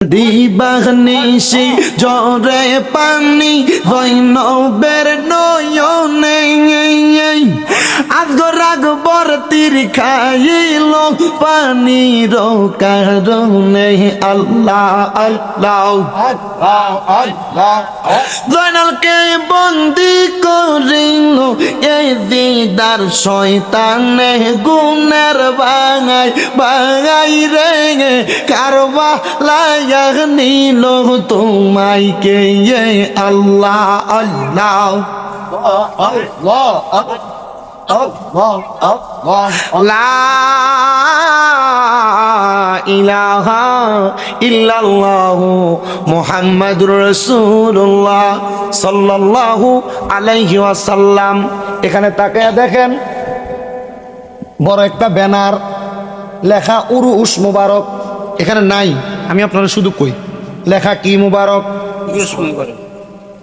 দিবাগনিশি জরে পানি বৈনবের নয়নে। আগরাগ বরতির খাইল, পানির কারণে। আল্লাহ আল্লাহ জয়নালকে বন্দি করিল এই দিদার শয়তানে গুণের বাঙাই বাঙাই রে কারবা লাগাক নিল তোমাই কে আল্লাহ আল্লাহ লা ইলাহা ইল্লাল্লাহু মুহাম্মাদুর রাসূলুল্লাহ সাল্লাল্লাহু আলাইহি ওয়াসাল্লাম এখানে তাকায় দেখেন, বড় একটা ব্যানার, লেখা উরু উস মুবারক, এখানে নাই। আমি আপনারা শুধু কই। লেখা কি মুবারক?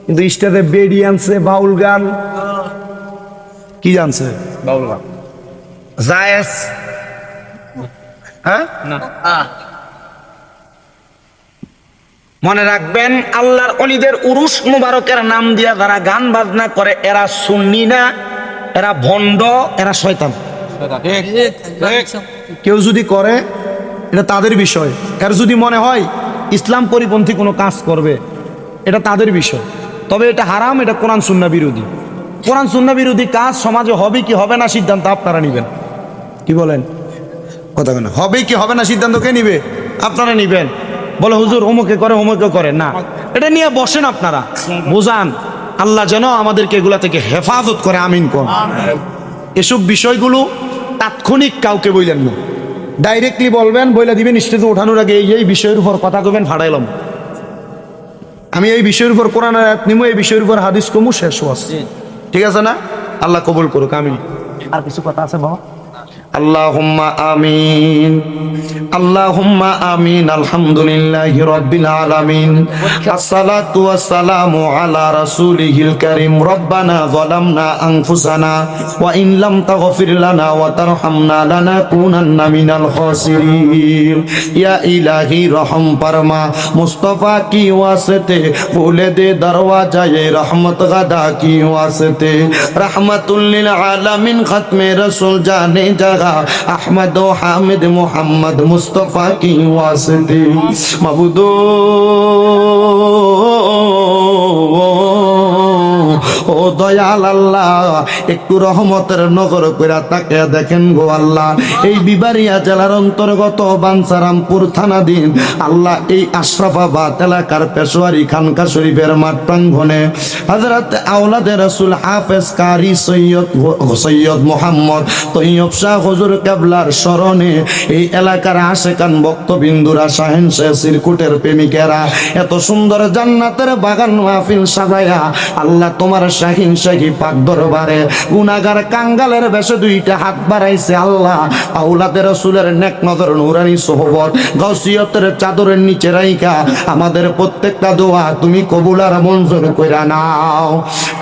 কিন্তু স্টেজে বেডি আনছে বাউল গান। কি জানছে? বাউল জায়েজ। হ্যাঁ? মনে রাখবেন আল্লাহর অলিদের উরুস মুবারকের নাম দিয়া যারা গান বাজনা করে এরা সুন্নি না এরা ভণ্ড এরা শয়তান। কেউ যদি করে এটা তাদের বিষয়। এর যদি মনে হয় ইসলাম পরিপন্থী কোনো কাজ করবে এটা তাদের বিষয়। তবে এটা হারাম এটা কোরআন সুন্না বিরোধী। কোরআন সুন্না বিরোধী কাজ সমাজে হবে কি হবে না সিদ্ধান্ত আপনারা নেবেন। কি বলেন? কথা কেন হবে কি হবে না সিদ্ধান্ত কে নিবে? আপনারা নিবেন। বলে হুজুর অমুকে করে অমুকে করে। না। এটা নিয়ে বসেন আপনারা। বোঝান। আল্লাহ যেন আমাদেরকে এগুলা থেকে হেফাজত করে। আমিন কর এসব বিষয়গুলো তাৎক্ষণিক কাউকে বললেন না। ডাইরেক্টলি বলবেন বইলা দিবেন স্টেজে ওঠানোর আগে এই এই বিষয়ের উপর কথা কবেন ফাড়াইলাম আমি এই বিষয়ের উপর কোরআন আয়াত নিমু এই বিষয়ের উপর হাদিস কমু শেষ হওয়া ঠিক আছে না? আল্লাহ কবুল করুক আমি আর কিছু কথা আছে বাবা? রাব্বিল আলামিন। কি খতমে রাসূল জানে জাগা আহমদ ও হামিদ মোহাম্মদ মুস্তফা কি ওয়াসতে? মাবুদো ও দয়াল আল্লাহ, একটু রহমতের নগর কইরা তাকে দেখেন গো আল্লাহ। এই বিবারিয়া জেলার অন্তর্গত বাঞ্চারামপুর থানাধীন আল্লাহ এই আশরাফাবাদ এলাকার পেশোয়ারি খানকা শরীফের মাঠ প্রাঙ্গনে হজরত আওলাদে রসুল হাফেজ কারি সৈয়দ সৈয়দ মোহাম্মদ তৈয়ব শাহ হজুর কেবলার স্মরণে এই এলাকার আশেকান ভক্তবিন্দুরা শাহেন শেখ সিরকুটের প্রেমিকেরা এত সুন্দর জান্নাতের বাগান মাহফিল সাজায়া আল্লাহ তোমার শাহিন শাহী পাক দরবারে। গুনাগার কাঙ্গালের বেশে দুইটা হাত বাড়াইছে আল্লাহ। আউলাদের রসুলের নেক নজর, নুরানি সোহবত গসিয়তের চাদরের নিচে রাইকা আমাদের প্রত্যেকটা দোয়া তুমি কবুল আর মঞ্জুর কইরা নাও।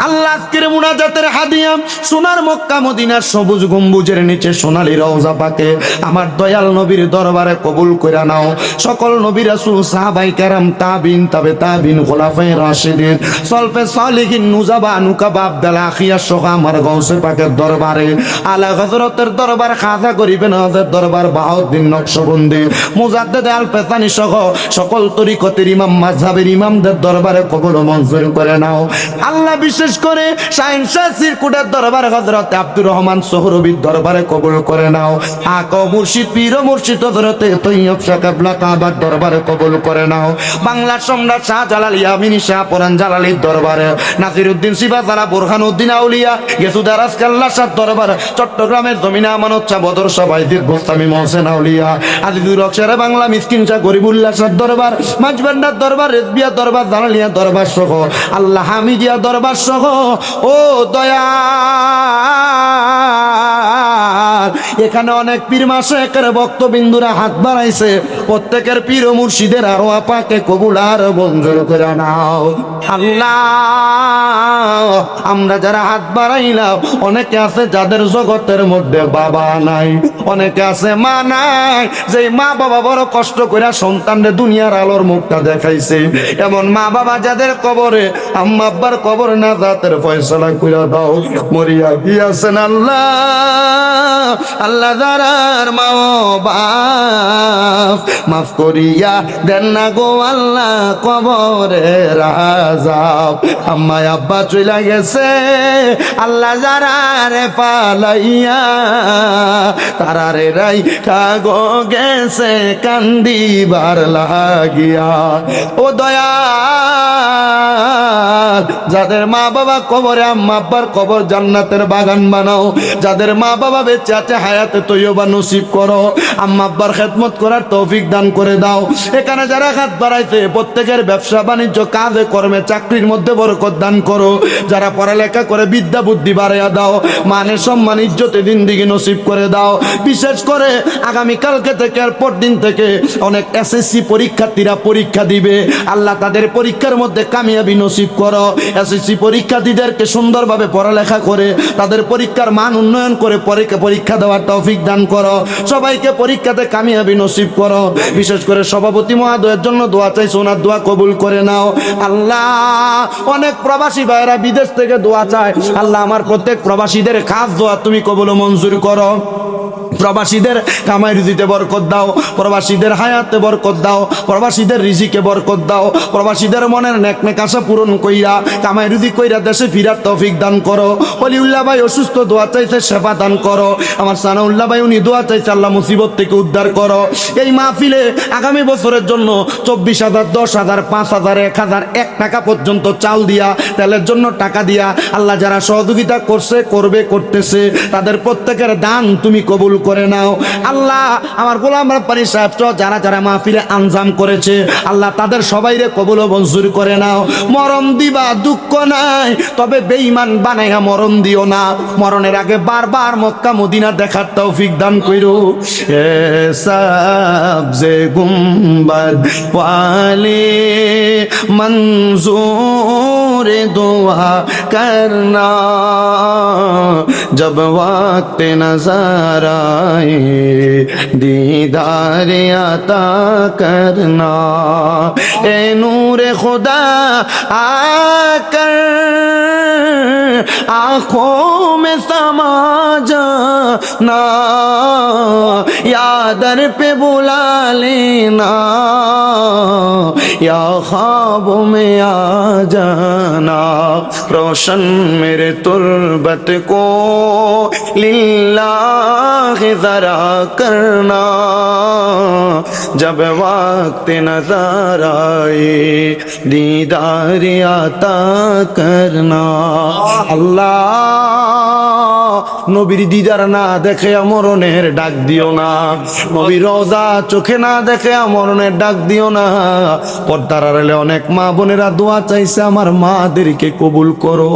আল্লাহ আজকের মুনাজাতের হাদিয়া, সোনার মক্কা, মদিনার সবুজ গম্বুজের নিচে সোনালি রওজা পাকে। আমার দয়াল নবীর দরবারে কবুল কইরা নাও। সকল নবী রাসূল, সাহাবাই কেরাম, তাবিন, তবে তাবিন, খোলাফায়ে রাশিদিন, সলফে সালিহিন নুজাবা নুকাবা আব্দাল আখিয়া সহ আমার গৌসে পাকের দরবারে। আলা হযরতের দরবার খাজা করিবেন ওদের দরবার বাহাউদ্দিন নকশবন্দি। মুজাদ্দেদ আল পেসানি সহ সকল তরিকতের ইমাম, মাযহাবের ইমামদের দরবারে কবুল মঞ্জুর করে নাও। আল্লাহ বিশেষ করে শাহিন শাহ সিরকুটের দরবারে হযরত আব্দুর রহমান সোহরবির দরবারে কবুল করে নাও। আক মুর্শিদ, পীর মুর্শিদ হযরতে তৈয়ব শাহ কাবলা কাবার দরবারে কবুল করে নাও। বাংলার সম্রাট শাহ জালাল ইয়ামিনী শাহ পরান জালালির দরবারে। নাসিরউদ্দিন সিবাজারা বুরহানউদ্দিন আউলিয়া, গেসুদার আজকাল্লা শাহ দরবার, চট্টগ্রামের জমিনা আমানত শাহ বদর সবাই গোস্তামি মহসেন আউলিয়া আজিদুর রকসারে বাংলা, মিসকিন শাহ গরিবুল্লাহ শাহ দরবার মাঝবান্ডার দরবার, রেজবিয়া দরবার, জালালিয়া দরবার সহ, আল্লাহ হামিদিয়া দরবার সহ, ও দয়া এখানে অনেক পীর মাসে একের ভক্তবিন্দুরা হাত বাড়াইছে, প্রত্যেকের পীর মুর্শিদের আরও আপাকে কবুল আর মঞ্জুর করে নাও। আল্লাহ আমরা যারা হাত বাড়াইলাম, অনেকে আছে যাদের জগতের মধ্যে বাবা নাই, অনেকে আছে মা নাই। যে মা বাবা বড় কষ্ট করে সন্তানরে দুনিয়ার আলোর মুখটা দেখাইছে। এমন মা বাবা যাদের কবরে, আম্মা আব্বার কবর না জাতের ফয়সলা কইরা দাও, মরিয়া গিয়াছেন আল্লাহ। আল্লাহ দারার মা বাপ, মাফ করিয়া দেন না গো আল্লাহ কবরে রাজাও আম্মা আব্বা চইলা গেছে আল্লাহ যারা রে পালাইয়া তারারে রাই কাগো গেছে কান্দিবার লাগিয়া। ও দয়া যাদের মা বাবা কবরে, আম্মা আব্বার কবর জান্নাতের বাগান বানাও। যাদের মা বাবা বেঁচে আছে, হায়াতে তৈবা নসিব করো। আম্মা আব্বার খেদমত করার তৌফিক দান করে দাও। এখানে যারা হাত বাড়াইছে, প্রত্যেকের ব্যবসা, বাণিজ্য, কাজে, কর্মে, চাকরির মধ্যে বরকত দান করো। যারা পড়ালেখা করে বিদ্যা বুদ্ধি বাড়াইয়া দাও। মানে সম্মান, ইজ্জতে দিকে নসিব করে দাও। বিশেষ করে আগামী কালকে থেকে আর দিন থেকে অনেক এসএসসি পরীক্ষার্থীরা পরীক্ষা দিবে। আল্লাহ তাদের পরীক্ষার মধ্যে কামিয়াবি নসিব করো। এসএসসি পরীক্ষার্থীদেরকে সুন্দরভাবে পড়ালেখা করে, তাদের পরীক্ষার মান উন্নয়ন করে পরীক্ষা পরীক্ষা দেওয়ার তৌফিক দান করো। সবাইকে পরীক্ষাতে কামিয়াবি নসিব করো। বিশেষ করে সভাপতি মহাদয়ের জন্য দোয়া চাই সোনার দোয়া কবুল করে নাও। আল্লাহ, অনেক প্রবাসী ভাইরা বিদেশ থেকে দোয়া চায়। আল্লাহ আমার প্রত্যেক প্রবাসীদের খাস দোয়া তুমি কবল মঞ্জুর করো। প্রবাসীদের কামাই রুজিতে বরকত দাও, প্রবাসীদের হায়াতে বরকত দাও, প্রবাসীদের রিজিকে বরকত দাও, প্রবাসীদের মনের নেক নেক আশা পূরণ কইরা, কামাই রুজি কইরা দেশে ফিরার তৌফিক দান করো। অলিউল্লাহ ভাই অসুস্থ, দোয়া চাইছে, সেবা দান করো। আমার সানাউল্লাহ ভাই, উনি দোয়া চাইছে, আল্লাহ মুসিবত থেকে উদ্ধার করো। এই মাহফিলে আগামী বছরের জন্য চব্বিশ হাজার, দশ হাজার, পাঁচ হাজার, এক হাজার, এক টাকা পর্যন্ত চাল দিয়া, তেলের জন্য টাকা দিয়া, আল্লাহ যারা সহযোগিতা করছে, করবে, করতেছে, তাদের প্রত্যেকের দান তুমি কবুল করে করে নাও। আল্লাহ, আমার গোলাম রাব্বানি সাহেব যারা যারা মাহফিলে আঞ্জাম করেছে, আল্লাহ তাদের সবাইরে কবুল মঞ্জুর করে নাও। মরম দিবা, দুঃখ নাই, তবে বেঈমান বানাইয়া মরণ দিও না। মরণের আগে বারবার মক্কা, মদিনা দেখার তৌফিক দান করো এ সাবজে গুম্বাদ পালে মঞ্জুর দোয়া করনা। جب وقت نظر آئے، دیدار عطا کرنا۔ اے نور خدا، آ کر آنکھوں میں سما جانا۔ یادر پہ بلا لینا، یا خواب میں آ جانا۔ روشن میرے تربت کو للہ ذرا کرنا۔ جب وقت نظر آئے دیدار عطا کرنا۔ اللہ নবীর দিদার না দেখে মরণের ডাক দিও না। নবীর রোজা চোখে না দেখে মরণের ডাক দিও না। পর্দার আড়ালে অনেক মা বোনেরা দোয়া চাইছে, আমার মাদেরকে কবুল করো।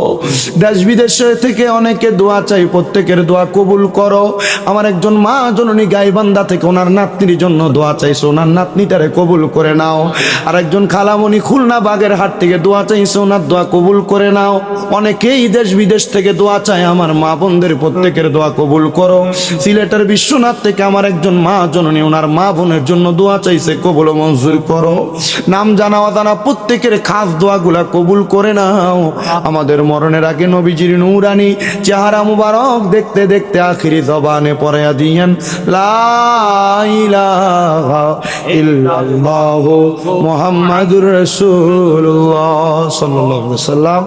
দেশ বিদেশে থেকে অনেকে দোয়া চাই, প্রত্যেকের দোয়া কবুল করো। আমার একজন মা জননী গাইবান্ধা থেকে ওনার নাতনির জন্য দোয়া চাইছে, ওনার নাতনিটারে কবুল করে নাও। আর একজন খালামণি খুলনা বাগের হাট থেকে দোয়া চাইছে, ওনার দোয়া কবুল করে নাও। অনেকেই দেশ বিদেশ থেকে দোয়া চায়, আমার মা বোনদের প্রত্যেকের দোয়া কবুল করো। সিলেটের বিশ্বনাথ থেকে আমার একজন মা জননী, ওনার মা বোনের জন্য দোয়া চাইছে, কবুল মঞ্জুর করো। নাম জানা অজানা প্রত্যেকের খাস দোয়াগুলা কবুল করে নাও। আমাদের মরণের আগে নবীজির নূরানি চেহারা মুবারক দেখতে দেখতে আখিরি জবানে পরে দিয়েন মুহাম্মাদুর আলাইহি ওয়াসাল্লাম।